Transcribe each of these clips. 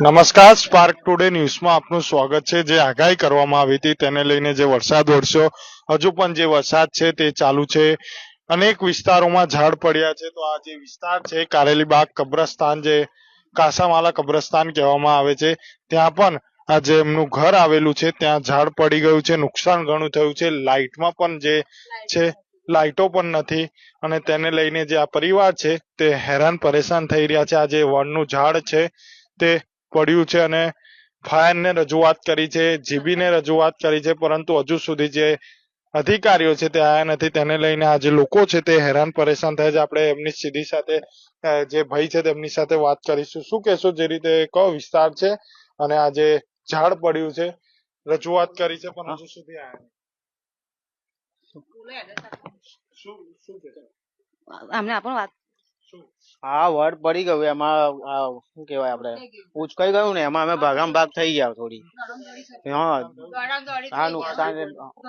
નમસ્કાર spark today ન્યૂઝમાં આપનું સ્વાગત છે. જે આગાહી કરવામાં આવી હતી તેને લઈને જે વરસાદ વરસ્યો, હજુ પણ જે વરસાદ છે તે ચાલુ છે. અનેક વિસ્તારોમાં ઝાડ પડ્યા છે. તો આ જે વિસ્તાર છે, કારેલીબાગ કબ્રસ્તાન, જે કાસામાલા કબ્રસ્તાન કહેવામાં આવે છે, ત્યાં પણ આ જે એમનું ઘર આવેલું છે. ત્યાં ઝાડ પડી ગયું છે, નુકસાન ઘણું થયું છે. લાઇટમાં પણ જે છે, લાઇટો પણ નથી. અને તેને લઈને જે આ પરિવાર છે, તે હેરાન પરેશાન થઈ રહ્યા છે. આ જે વનનું ઝાડ છે, તે પડ્યું છે અને ફાયરને રજૂઆત કરી છે જીબીને રજૂઆત કરી છે પરંતુ હજુ સુધી જે અધિકારીઓ છે તે આયા નથી. તેને લઈને આ જે લોકો છે તે હેરાન પરેશાન થયા છે. આપણે એમની સીધી સાથે જે ભાઈ છે તેમની સાથે વાત કરીશું. શું કહેશો જે રીતે કયો વિસ્તાર છે અને આ જે ઝાડ પડ્યું છે? રજૂઆત કરી છે પણ હજુ સુધી આયા નથી. શું શું કહેશો? અમને આપણ વાત હા વડ પડી ગયું એમાં શું કહેવાય આપણે? ઉચકાઈ ગયું ને એમાં અમે ભાગામ ભાગ થઈ ગયા થોડી. હા. હા નુકસાન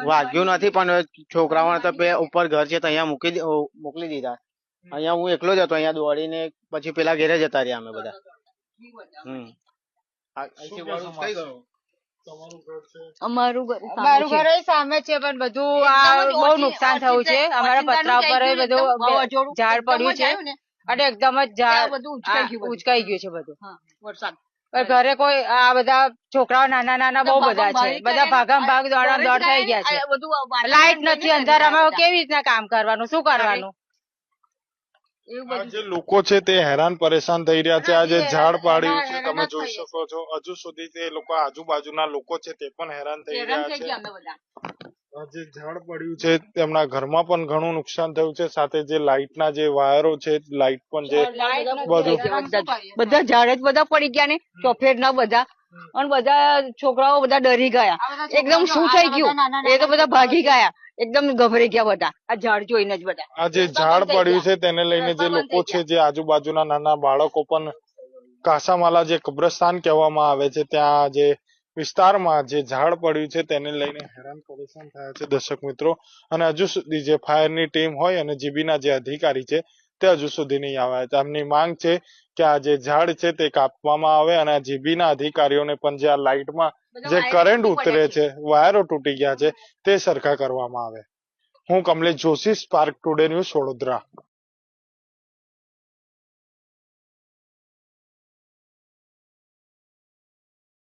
વાગ્યું નથી પણ છોકરાઓને તો ઉપર ઘર છે તો અહીંયા મૂકી મોકલી દીધા. અહીંયા હું એકલો જ હતો અહીંયા દોડીને પછી પેલા ઘેરે જતા રહ્યા અમે બધા. હમ. આ- અહીંથી વડ ઉચકાઈ ગયું? તમારું ઘર છે? અમારું ઘર સામે છે. પણ બધું બહુ નુકસાન થયું છે. અમારા પતરા ઉપર બધું ઝાડ પડ્યું છે. અને એકદમ જ ઉચકાઈ ગયું છે બધું. વરસાદ. ઘરે કોઈ આ બધા છોકરાઓ નાના નાના બહુ બધા છે. બધા ભાગમ ભાગ દોડામ દોડ થઈ ગયા છે. લાઈટ નથી અંધારામાં. કેવી રીતના કામ કરવાનું? શું કરવાનું? જે લોકો છે તે હેરાન પરેશાન થઈ રહ્યા છે. આ જે ઝાડ પાડ્યું છે તમે જોઈ શકો છો. હજુ સુધી તે લોકો આજુબાજુના લોકો છે તે પણ હેરાન થઈ રહ્યા છે. જે ઝાડ પડ્યું છે. તેમના ઘરમાં પણ ઘણું નુકસાન થયું છે સાથે જે લાઇટના જે વાયરો છે લાઇટ પણ જે બધું બધા ઝાડ જ બધા પડી ગયા ને ચોફેર ના બધા. અને બધા છોકરાઓ બધા ડરી ગયા. એકદમ શું થઈ ગયું? એ તો બધા ભાગી ગયા. એકદમ ગભરાઈ ગયા બધા. આ ઝાડ જોઈને જ બધા. આ જે ઝાડ પડ્યું છે તેને લઈને જે લોકો છે જે આજુબાજુના નાના બાળકો પણ કાસામાલા જે કબ્રસ્તાન કહેવામાં આવે છે ત્યાં જે વિસ્તારમાં જે ઝાડ પડ્યું છે તેને લઈને હેરાન પરેશાન થયા છે દર્શક મિત્રો. અને હજુ સુધી જે ફાયરની ટીમ હોય અને જીબીના જે અધિકારી છે તે હજુ સુધી નહીં આવ્યા. છે એમની માંગ છે કે આ જે ઝાડ છે તે કાપવામાં આવે અને આ જીબીના અધિકારીઓને પણ જે આ લાઇટમાં જે કરંટ ઉતરે છે. વાયરો તૂટી ગયા છે તે સરખા કરવામાં આવે. હું Kamlesh Joshi spark today news Vadodara.